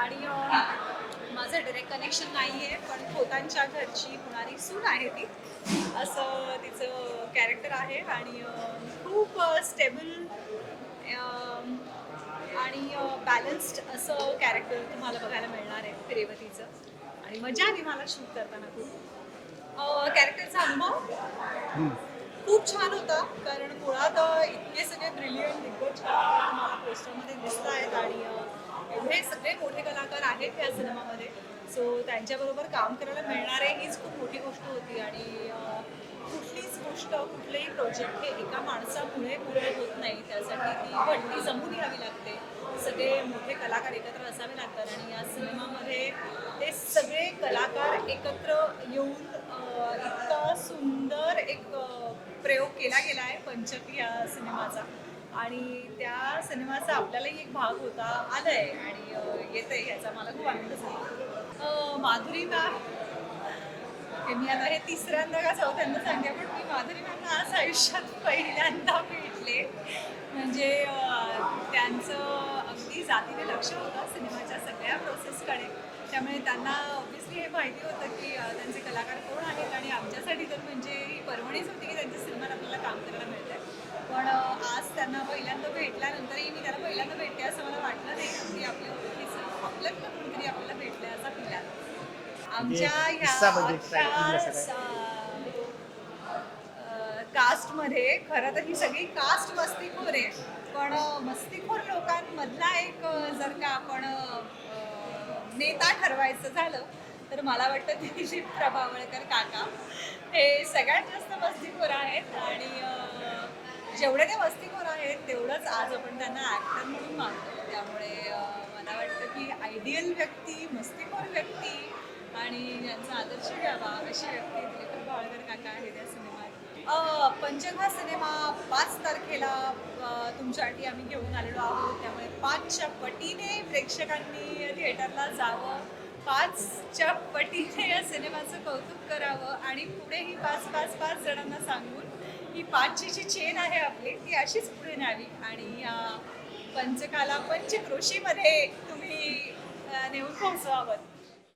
आणि माझं direct connection नाही आहे पण खोतांच्या घरची होणारी सून आहे ती. असं तिचं कॅरेक्टर आहे आणि खूप स्टेबल आणि बॅलन्स्ड असं कॅरेक्टर तुम्हाला बघायला मिळणार आहे रेवतीचं. आणि मजा आली मला शूट करताना खूप. कॅरेक्टरचा अनुभव? खूप छान होता कारण मुळात इतके सगळे ब्रिलियंट दिग्गज तुम्हाला पोस्टरमध्ये दिसत आहेत मोठे सगळे मोठे कलाकार आहेत या सिनेमामध्ये. सो त्यांच्याबरोबर काम करायला मिळणार आहे हीच खूप मोठी गोष्ट होती आणि कुठलीच गोष्ट कुठलेही प्रोजेक्ट हे एका माणसामुळे पूर्ण होत नाही. त्यासाठी ती भट्टी जमून यावी लागते. सगळे मोठे कलाकार एकत्र असावे लागतात आणि या सिनेमामध्ये ते सगळे कलाकार एकत्र येऊन इतका सुंदर एक प्रयोग केला गेला आहे पंचक या सिनेमाचा. आणि त्या सिनेमाचा आपल्यालाही एक भाग होता आलाय आणि येत आहे ह्याचा मला खूप आनंद झाला. माधुरी मॅम हे मी आता हे तिसऱ्यांदा का चौथ्यांदा सांगते पण मी माधुरी मॅमना आज आयुष्यात पहिल्यांदा भेटले. म्हणजे त्यांचं अगदी जातीने लक्ष होतं सिनेमाच्या सगळ्या प्रोसेसकडे त्यामुळे त्यांना ऑब्व्हियसली हे माहिती होतं की त्यांचे कलाकार कोण आहेत आणि आमच्यासाठी तर म्हणजे ही पर्वणीच होती की त्यांच्या सिनेमात आपल्याला काम करायला मिळतं पण आज त्यांना पहिल्यांदा भेटल्यानंतरही मी त्यांना पहिल्यांदा भेटते असं मला वाटलं नाही की आपल्या ओळखीचं आपल्यातलं कोणीतरी आपल्याला भेटलं असा आमच्या किस्सा म्हणजे काय ह्या सगळ्या? कास्टमध्ये खरं तर ही सगळी कास्ट मस्तीखोर आहे. पण मस्तीखोर लोकांमधला एक जर का आपण नेता ठरवायचं झालं तर मला वाटतं दिलीप प्रभावळकर काका. हे सगळ्यात जास्त मस्तीखोर आहेत आणि जेवढे ते मस्तीखोर आहेत तेवढंच आज आपण त्यांना ॲक्टर म्हणून मानतो. त्यामुळे मला वाटतं की आयडियल व्यक्ती मस्तीखोर व्यक्ती आणि ज्यांचा आदर्श घ्यावा अशी व्यक्ती दिलीप बाळगर काका आहेत या सिनेमात. अ, सिनेमा पाच तारखेला तुमच्यासाठी आम्ही घेऊन आलेलो आहोत. त्यामुळे पाचच्या पटीने प्रेक्षकांनी थिएटरला जावं. पाचच्या पटीने या सिनेमाचं कौतुक करावं आणि पुढेही पाच पाच पाच जणांना सांगून ही पाचची जी चेन आहे आपली ती अशीच पुढे न्यावी. आणि या पंचकाला पंचक्रोशीमध्ये तुम्ही नेऊन पोहोचवावं.